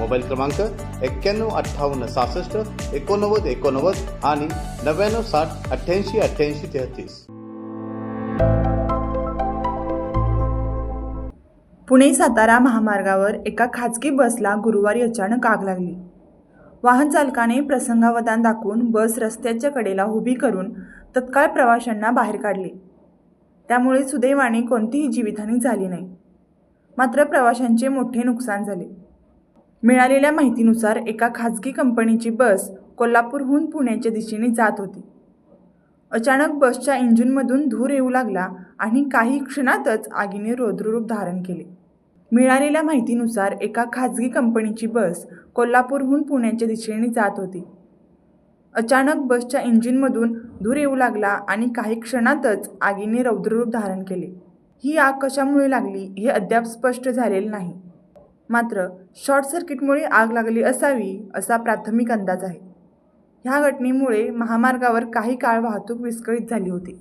Mobile क्रमांक एक्क्याण्णव अठ्ठावन्न सहासष्ट एकोणनव्वद एकोणनव्वद आणि नव्याण्णव साठ अठ्ठ्याऐंशी अठ्ठ्याऐंशी तेहतीस. पुणे सातारा महामार्गावर एका खाजगी बसला गुरुवारी अचानक आग लागली. वाहन चालकाने प्रसंगावधान दाखवून बस रस्त्याच्या कडेला उभी करून तत्काळ प्रवाशांना बाहेर काढले. त्यामुळे सुदैवाने कोणतीही जीवितहानी झाली नाही. मात्र प्रवाशांचे मोठे नुकसान झाले. मिळालेल्या माहितीनुसार एका खाजगी कंपनीची बस कोल्हापूरहून पुण्याच्या दिशेने जात होती. अचानक बसच्या इंजिनमधून धूर येऊ लागला आणि काही क्षणातच आगीने रौद्ररूप धारण केले. मिळालेल्या माहितीनुसार एका खाजगी कंपनीची बस कोल्हापूरहून पुण्याच्या दिशेने जात होती. अचानक बसच्या इंजिनमधून धूर येऊ लागला आणि काही क्षणातच आगीने रौद्ररूप धारण केले. ही आग कशामुळे लागली हे अद्याप स्पष्ट झालेले नाही. मात्र शॉर्ट सर्किटमुळे आग लागली असावी असा प्राथमिक अंदाज आहे. ह्या घटनेमुळे महामार्गावर काही काळ वाहतूक विस्कळीत झाली होती.